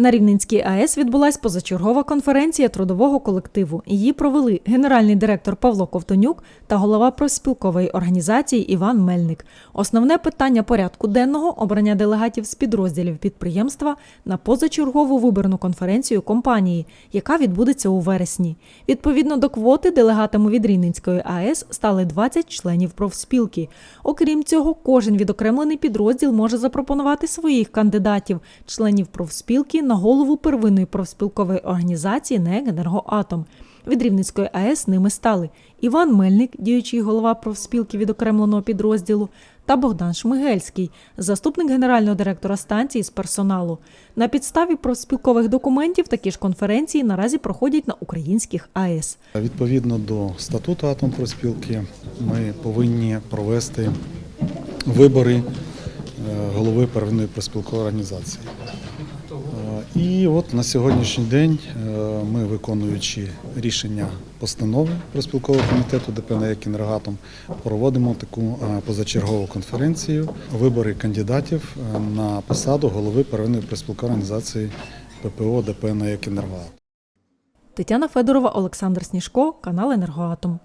На Рівненській АЕС відбулась позачергова конференція трудового колективу. Її провели генеральний директор Павло Ковтонюк та голова профспілкової організації Іван Мельник. Основне питання порядку денного обрання делегатів з підрозділів підприємства на позачергову виборну конференцію компанії, яка відбудеться у вересні. Відповідно до квоти, делегатами від Рівненської АЕС стали 20 членів профспілки. Окрім цього, кожен відокремлений підрозділ може запропонувати своїх кандидатів, членів профспілки на голову первинної профспілкової організації НЕК «Енергоатом». Від Рівненської АЕС ними стали Іван Мельник, діючий голова профспілки відокремленого підрозділу, та Богдан Шмигельський, заступник генерального директора станції з персоналу. На підставі профспілкових документів такі ж конференції наразі проходять на українських АЕС. Відповідно до статуту Атомпроспілки ми повинні провести вибори голови первинної проспілкової організації. Е, І от на сьогоднішній день е, ми, виконуючи рішення постанови проспілкового комітету ДП «НАЕК «Енергоатом», проводимо таку е, позачергову конференцію вибори кандидатів на посаду голови первинної проспілкової організації ППО ДП «НАЕК «Енергоатом». Тетяна Федорова, Олександр Сніжко, канал Енергоатом.